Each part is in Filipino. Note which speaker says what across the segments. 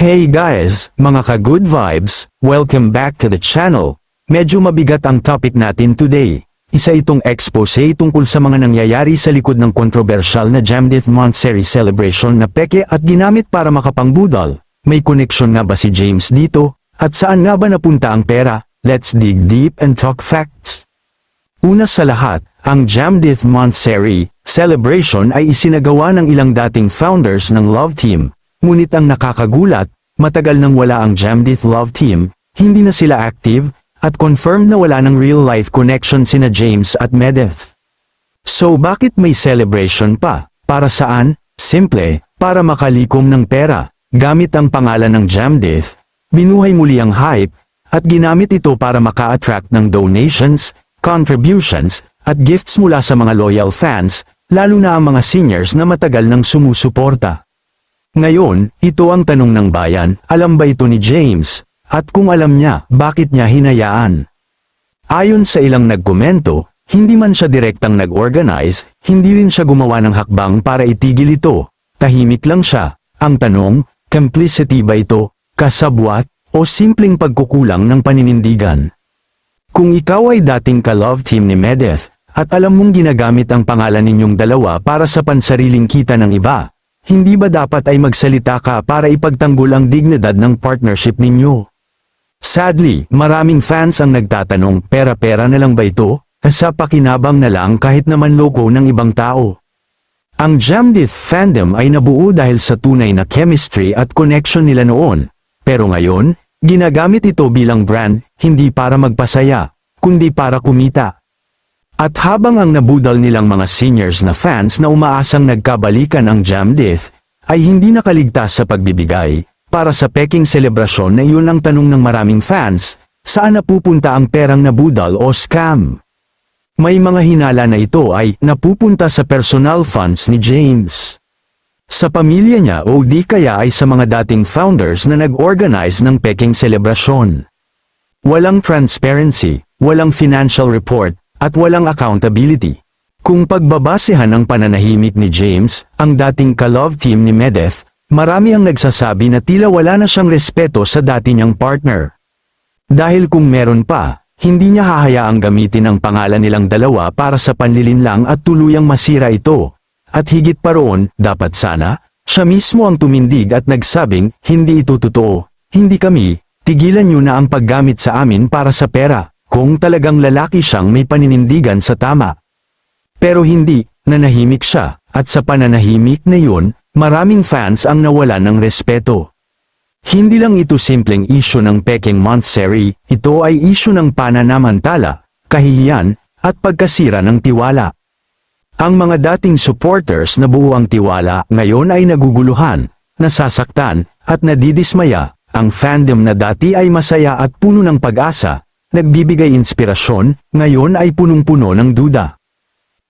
Speaker 1: Hey guys, mga ka-good vibes, welcome back to the channel. Medyo mabigat ang topic natin today. Isa itong expose tungkol sa mga nangyayari sa likod ng kontrobersyal na Jamdith Montessori celebration na peke at ginamit para makapangbudal. May koneksyon nga ba si James dito? At saan nga ba napunta ang pera? Let's dig deep and talk facts. Una sa lahat, ang Jamdith Montessori celebration ay isinagawa ng ilang dating founders ng Love Team. Ngunit ang nakakagulat, matagal nang wala ang Jamdith Love Team, hindi na sila active, at confirmed na wala ng real-life connection sina James at Medeth. So bakit may celebration pa? Para saan? Simple, para makalikom ng pera. Gamit ang pangalan ng Jamdith, binuhay muli ang hype, at ginamit ito para maka-attract ng donations, contributions, at gifts mula sa mga loyal fans, lalo na ang mga seniors na matagal nang sumusuporta. Ngayon, ito ang tanong ng bayan, alam ba ito ni James? At kung alam niya, bakit niya hinayaan? Ayon sa ilang nagkomento, hindi man siya direktang nag-organize, hindi rin siya gumawa ng hakbang para itigil ito. Tahimik lang siya. Ang tanong, complicity ba ito, kasabwat, o simpleng pagkukulang ng paninindigan? Kung ikaw ay dating ka-love team ni Medeth, at alam mong ginagamit ang pangalan ninyong dalawa para sa pansariling kita ng iba, hindi ba dapat ay magsalita ka para ipagtanggol ang dignidad ng partnership ninyo? Sadly, maraming fans ang nagtatanong, pera-pera na lang ba ito? Sa pakinabang na lang kahit naman loko ng ibang tao. Ang Jamdith fandom ay nabuo dahil sa tunay na chemistry at connection nila noon. Pero ngayon, ginagamit ito bilang brand, hindi para magpasaya, kundi para kumita. At habang ang nabudal nilang mga seniors na fans na umaasang nagkabalikan ang Jamdith, ay hindi nakaligtas sa pagbibigay, para sa peking selebrasyon na iyon ang tanong ng maraming fans, saan napupunta ang perang nabudal o scam? May mga hinala na ito ay napupunta sa personal funds ni James. Sa pamilya niya o di kaya ay sa mga dating founders na nag-organize ng peking selebrasyon. Walang transparency, walang financial report, at walang accountability. Kung pagbabasehan ang pananahimik ni James, ang dating ka-love team ni Medeth, marami ang nagsasabi na tila wala na siyang respeto sa dati niyang partner. Dahil kung meron pa, hindi niya hahayaang gamitin ang pangalan nilang dalawa para sa panlilinlang at tuluyang masira ito. At higit pa roon, dapat sana, siya mismo ang tumindig at nagsabing, hindi ito totoo, hindi kami, tigilan niyo na ang paggamit sa amin para sa pera, kung talagang lalaki siyang may paninindigan sa tama. Pero hindi, nanahimik siya, at sa pananahimik na yun, maraming fans ang nawala ng respeto. Hindi lang ito simpleng isyu ng Peking Montessori, ito ay isyu ng pananamantala, kahihiyan, at pagkasira ng tiwala. Ang mga dating supporters na buo ang tiwala ngayon ay naguguluhan, nasasaktan, at nadidismaya, ang fandom na dati ay masaya at puno ng pag-asa, nagbibigay inspirasyon, ngayon ay punong-puno ng duda.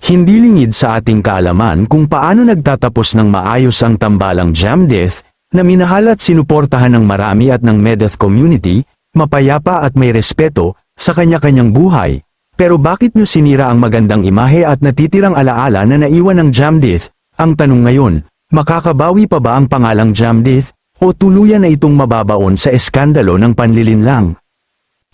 Speaker 1: Hindi lingid sa ating kaalaman kung paano nagtatapos ng maayos ang tambalang Jamdith, na minahal at sinuportahan ng marami at ng Medeth community, mapayapa at may respeto, sa kanya-kanyang buhay. Pero bakit nyo sinira ang magandang imahe at natitirang alaala na naiwan ng Jamdith? Ang tanong ngayon, makakabawi pa ba ang pangalang Jamdith, o tuluyan na itong mababaon sa eskandalo ng panlilinlang?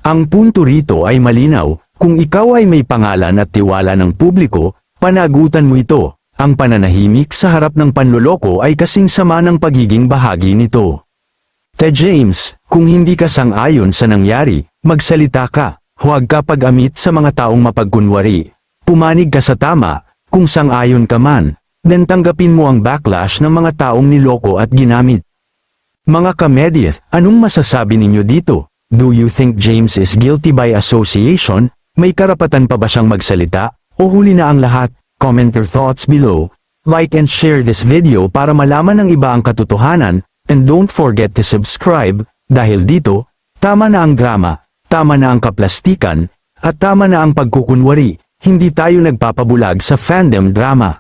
Speaker 1: Ang punto rito ay malinaw, kung ikaw ay may pangalan at tiwala ng publiko, panagutan mo ito. Ang pananahimik sa harap ng panloloko ay kasing sama ng pagiging bahagi nito. Te James, kung hindi ka sang-ayon sa nangyari, magsalita ka, huwag ka pag-amit sa mga taong mapagkunwari. Pumanig ka sa tama, kung sang-ayon ka man, then tanggapin mo ang backlash ng mga taong niloko at ginamit. Mga kamedith, anong masasabi ninyo dito? Do you think James is guilty by association? May karapatan pa ba siyang magsalita? O huli na ang lahat? Comment your thoughts below, like and share this video para malaman ng iba ang katotohanan, and don't forget to subscribe, dahil dito, tama na ang drama, tama na ang kaplastikan, at tama na ang pagkukunwari, hindi tayo nagpapabulag sa fandom drama.